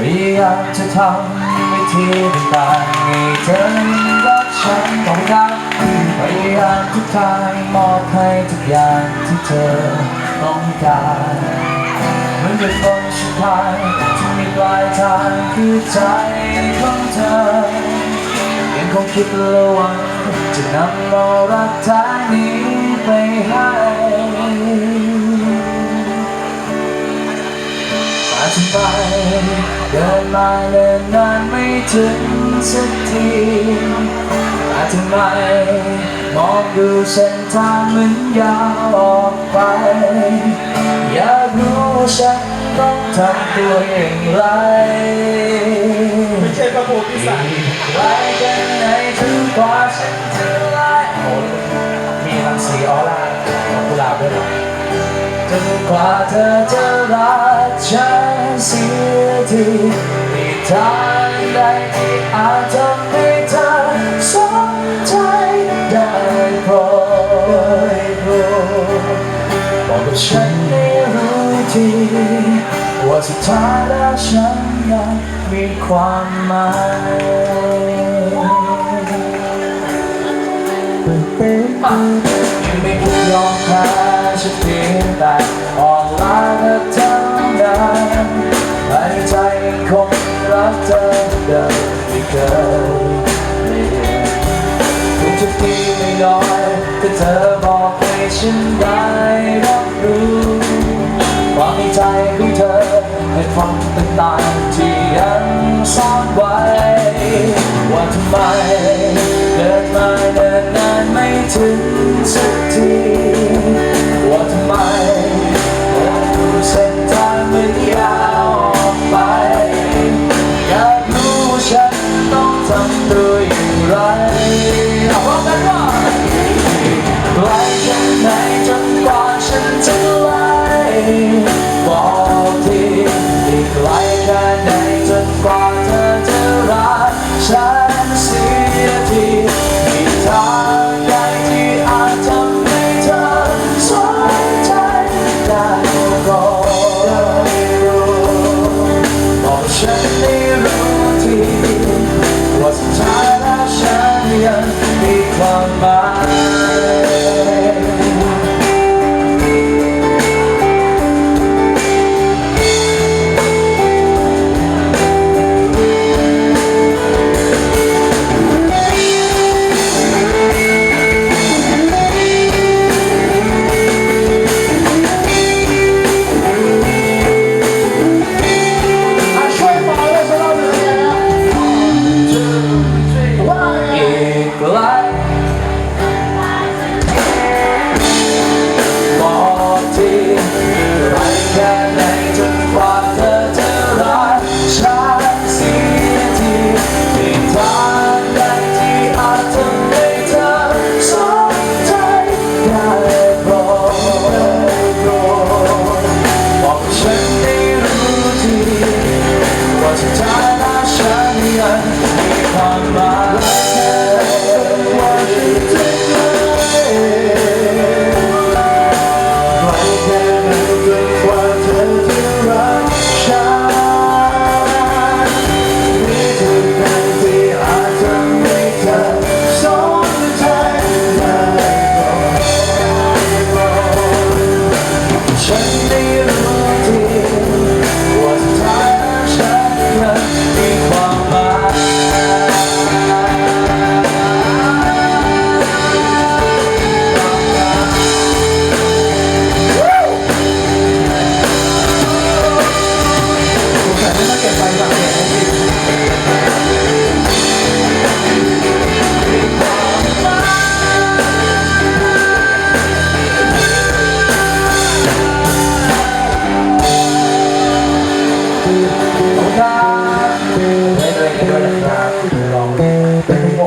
พยายามจะทำวิธีต่างๆให้เธอรักฉันต้องการพยายามทุกทางมอบให้ทุกอย่างที่เธอต้องการเหมือนกับคนสุดท้ายที่มีปลายทางคือใจของเธอยังคงคิดและหวังจะนำเอารักแท้นี้ไปให้ เดินมาเดินนานไม่ถึงสักทีมาทำไมมองดูเส้นทางเหมือนยาวออกไป อยากรู้ว่าฉันต้องทำตัวอย่างไรไม่ใช่พระโพธิสัตว์ไกลกันไหนถึงกว่าฉันจะไล่โอ้มีรังสีออร่าของกุหลาบด้วยนะจนกว่าเธอจะรักฉันเสีย ทีมีทางใดที่อาจทำให้เธอสนใจได้โปรดโปรดบอกกับฉันให้รู้ทีว่าสุดท้ายแล้วฉันยังมีความหมายยังไม่ถูกยอมแพ้ฉันเพียงแต่อ่อนล้าและเท่านั้นภาย ในใจคงรักเธอได้ไม่เคยเปลี่ยนทุกทุกทีไม่น้อยแต่เธอบอกให้ฉันได้รับรู้ความในใจของเธอให้ฟังต่างๆที่ยังซ่อนไว้ ว่าทำไมเกิดมาเดินนานไม่ถึงสัก